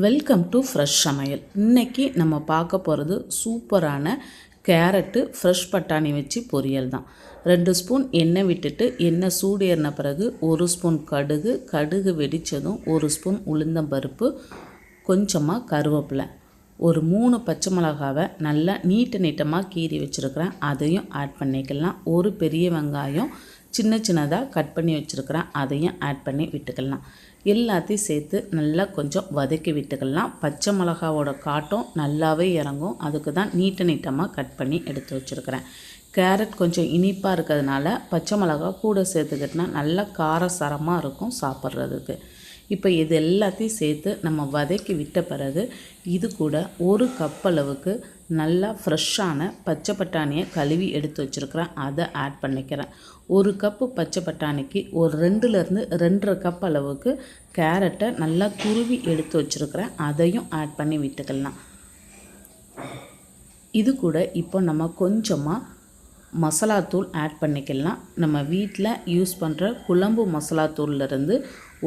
Welcome to fresh சமையல். இன்றைக்கி நம்ம பார்க்க போகிறது சூப்பரான கேரட்டு ஃப்ரெஷ் பட்டாணி வச்சு பொரியல் தான். ரெண்டு ஸ்பூன் எண்ணெய் விட்டுட்டு எண்ணெய் சூடு ஏறின பிறகு ஒரு ஸ்பூன் கடுகு கடுகு வெடித்ததும் ஒரு ஸ்பூன் உளுந்தம்பருப்பு கொஞ்சமாக கருவேப்பிலை. ஒரு மூணு பச்சை மிளகாவை நல்லா நீட்ட நீட்டமாக கீறி வச்சுருக்கிறேன். அதையும் ஆட் பண்ணிக்கலாம். ஒரு பெரிய வெங்காயம் சின்ன சின்னதாக கட் பண்ணி வச்சுருக்கிறேன். அதையும் ஆட் பண்ணி விட்டுக்கலாம். எல்லாத்தையும் சேர்த்து நல்லா கொஞ்சம் வதக்கி விட்டுக்கலாம். பச்சை மிளகாவோட காட்டும் நல்லாவே இறங்கும். அதுக்கு தான் நீட்ட நீட்டமாக கட் பண்ணி எடுத்து வச்சுருக்கிறேன். கேரட் கொஞ்சம் இனிப்பாக இருக்கிறதுனால பச்சை மிளகா கூட சேர்த்துக்கிட்டினா நல்லா காரசாரமாக இருக்கும் சாப்பிட்றதுக்கு. இப்போ இது எல்லாத்தையும் சேர்த்து நம்ம வதக்கி விட்ட பிறகு இது கூட ஒரு கப் அளவுக்கு நல்லா ஃப்ரெஷ்ஷான பச்சை பட்டாணியை கழுவி எடுத்து வச்சுருக்கிறேன். அதை ஆட் பண்ணிக்கிறேன். ஒரு கப்பு பச்சை பட்டாணிக்கு ஒரு ரெண்டுலேருந்து ரெண்டரை கப் அளவுக்கு கேரட்டை நல்லா துருவி எடுத்து வச்சுருக்கிறேன். அதையும் ஆட் பண்ணி விட்டுக்கலாம். இது கூட இப்போ நம்ம கொஞ்சமாக மசாலாத்தூள் ஆட் பண்ணிக்கலாம். நம்ம வீட்டில் யூஸ் பண்ணுற குழம்பு மசாலாத்தூள்லேருந்து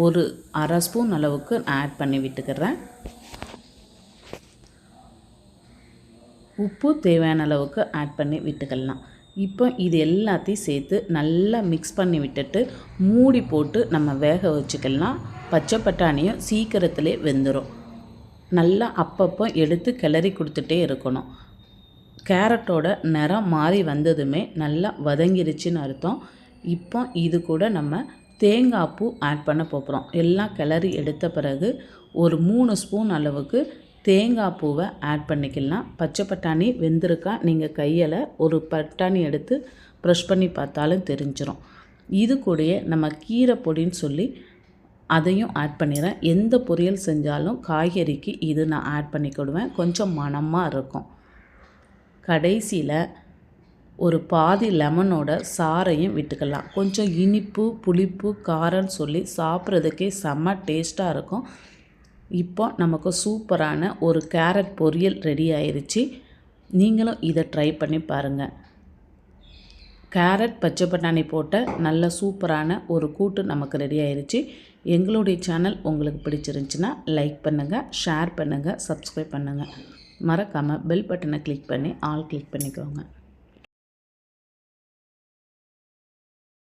ஒரு அரை ஸ்பூன் அளவுக்கு ஆட் பண்ணி விட்டுக்கிறேன். உப்பு தேவையான அளவுக்கு ஆட் பண்ணி விட்டுக்கலாம். இப்போ இது எல்லாத்தையும் சேர்த்து நல்லா மிக்ஸ் பண்ணி விட்டுட்டு மூடி போட்டு நம்ம வேக வச்சுக்கலாம். பச்சை பட்டாணியும் சீக்கிரத்திலே வெந்துடும் நல்லா அப்பப்போ எடுத்து கிளறி கொடுத்துட்டே இருக்கணும். கேரட்டோட நிறம் மாறி வந்ததுமே நல்லா வதங்கிருச்சுன்னு அர்த்தம். இப்போ இது கூட நம்ம தேங்காய் பூ ஆட் பண்ண போகிறோம் எல்லாம் கிளறி எடுத்த பிறகு ஒரு மூணு ஸ்பூன் அளவுக்கு தேங்காய் பூவை ஆட் பண்ணிக்கலாம். பச்சை பட்டாணி வெந்திருக்கா நீங்கள் கையில் ஒரு பட்டாணி எடுத்து ப்ரெஷ் பண்ணி பார்த்தாலும் தெரிஞ்சிடும் இது கூடயே நம்ம கீரை பொடின்னு சொல்லி அதையும் ஆட் பண்ணிடுறேன். எந்த பொரியல் செஞ்சாலும் காய்கறிக்கு இது நான் ஆட் பண்ணிக்கிடுவேன் கொஞ்சம் மணமாக இருக்கும். கடைசியில் ஒரு பாதி லெமனோட சாறையும் விட்டுக்கலாம். கொஞ்சம் இனிப்பு புளிப்பு காரம்னு சொல்லி சாப்பிட்றதுக்கே செம்ம டேஸ்ட்டாக இருக்கும். இப்போ நமக்கு சூப்பரான ஒரு கேரட் பொரியல் ரெடி ஆயிடுச்சு நீங்களும் இதை ட்ரை பண்ணி பாருங்கள் கேரட் பச்சை பட்டாணி போட்ட நல்ல சூப்பரான ஒரு கூட்டு நமக்கு ரெடி ஆயிடுச்சு எங்களுடைய சேனல் உங்களுக்கு பிடிச்சிருந்துச்சின்னா லைக் பண்ணுங்கள் ஷேர் பண்ணுங்கள் சப்ஸ்கிரைப் பண்ணுங்கள் மறக்காமல் பெல் பட்டனை கிளிக் பண்ணி ஆல் கிளிக் பண்ணிக்கோங்க.